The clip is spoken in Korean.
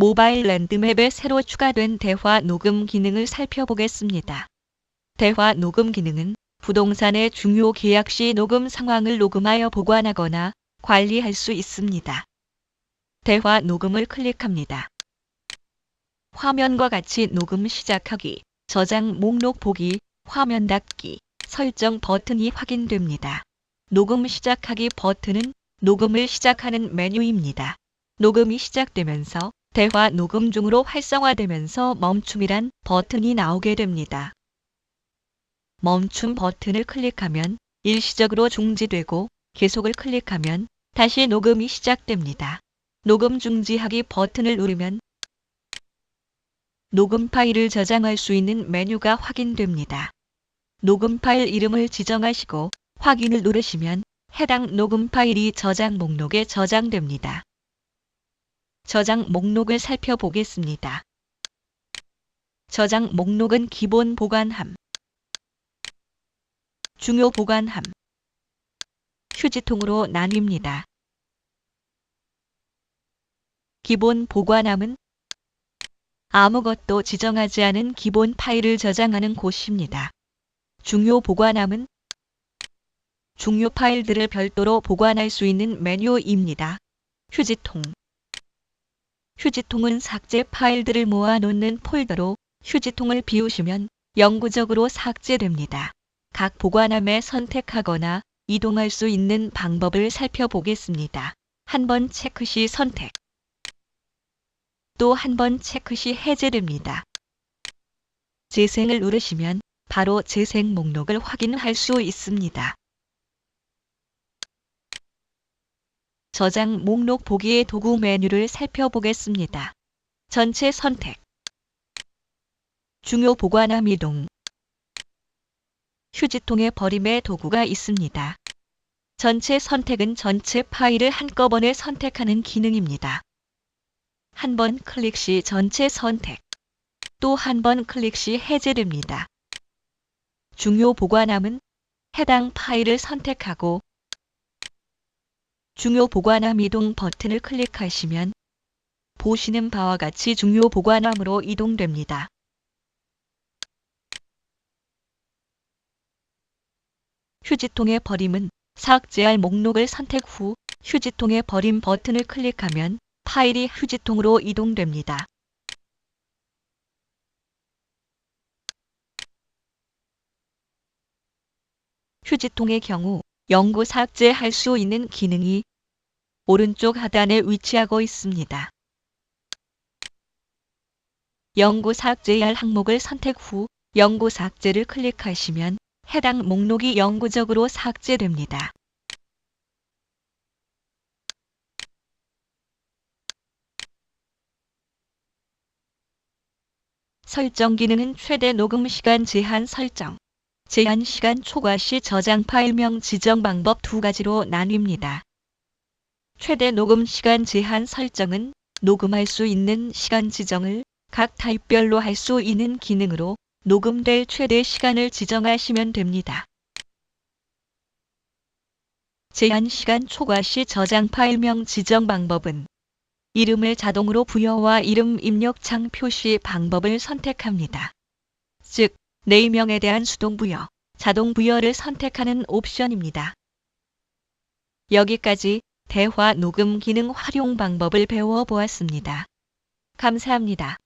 모바일 랜드맵에 새로 추가된 대화 녹음 기능을 살펴보겠습니다. 대화 녹음 기능은 부동산의 중요 계약 시 녹음 상황을 녹음하여 보관하거나 관리할 수 있습니다. 대화 녹음을 클릭합니다. 화면과 같이 녹음 시작하기, 저장 목록 보기, 화면 닫기, 설정 버튼이 확인됩니다. 녹음 시작하기 버튼은 녹음을 시작하는 메뉴입니다. 녹음이 시작되면서 대화 녹음 중으로 활성화되면서 멈춤이란 버튼이 나오게 됩니다. 멈춤 버튼을 클릭하면 일시적으로 중지되고 계속을 클릭하면 다시 녹음이 시작됩니다. 녹음 중지하기 버튼을 누르면 녹음 파일을 저장할 수 있는 메뉴가 확인됩니다. 녹음 파일 이름을 지정하시고 확인을 누르시면 해당 녹음 파일이 저장 목록에 저장됩니다. 저장 목록을 살펴보겠습니다. 저장 목록은 기본 보관함, 중요 보관함, 휴지통으로 나뉩니다. 기본 보관함은 아무것도 지정하지 않은 기본 파일을 저장하는 곳입니다. 중요 보관함은 중요 파일들을 별도로 보관할 수 있는 메뉴입니다. 휴지통 휴지통은 삭제 파일들을 모아 놓는 폴더로 휴지통을 비우시면 영구적으로 삭제됩니다. 각 보관함에 선택하거나 이동할 수 있는 방법을 살펴보겠습니다. 한 번 체크 시 선택. 또 한 번 체크 시 해제됩니다. 재생을 누르시면 바로 재생 목록을 확인할 수 있습니다. 저장 목록 보기의 도구 메뉴를 살펴보겠습니다. 전체 선택 중요 보관함 이동 휴지통에 버림의 도구가 있습니다. 전체 선택은 전체 파일을 한꺼번에 선택하는 기능입니다. 한 번 클릭 시 전체 선택, 또 한 번 클릭 시 해제됩니다. 중요 보관함은 해당 파일을 선택하고 중요 보관함 이동 버튼을 클릭하시면 보시는 바와 같이 중요 보관함으로 이동됩니다. 휴지통에 버림은 삭제할 목록을 선택 후 휴지통에 버림 버튼을 클릭하면 파일이 휴지통으로 이동됩니다. 휴지통의 경우 영구 삭제할 수 있는 기능이 오른쪽 하단에 위치하고 있습니다. 영구 삭제할 항목을 선택 후 영구 삭제를 클릭하시면 해당 목록이 영구적으로 삭제됩니다. 설정 기능은 최대 녹음 시간 제한 설정, 제한 시간 초과 시 저장 파일명 지정 방법 두 가지로 나뉩니다. 최대 녹음 시간 제한 설정은 녹음할 수 있는 시간 지정을 각 타입별로 할 수 있는 기능으로 녹음될 최대 시간을 지정하시면 됩니다. 제한 시간 초과 시 저장 파일명 지정 방법은 이름을 자동으로 부여와 이름 입력창 표시 방법을 선택합니다. 즉, 네이명에 대한 수동 부여, 자동 부여를 선택하는 옵션입니다. 여기까지 대화 녹음 기능 활용 방법을 배워보았습니다. 감사합니다.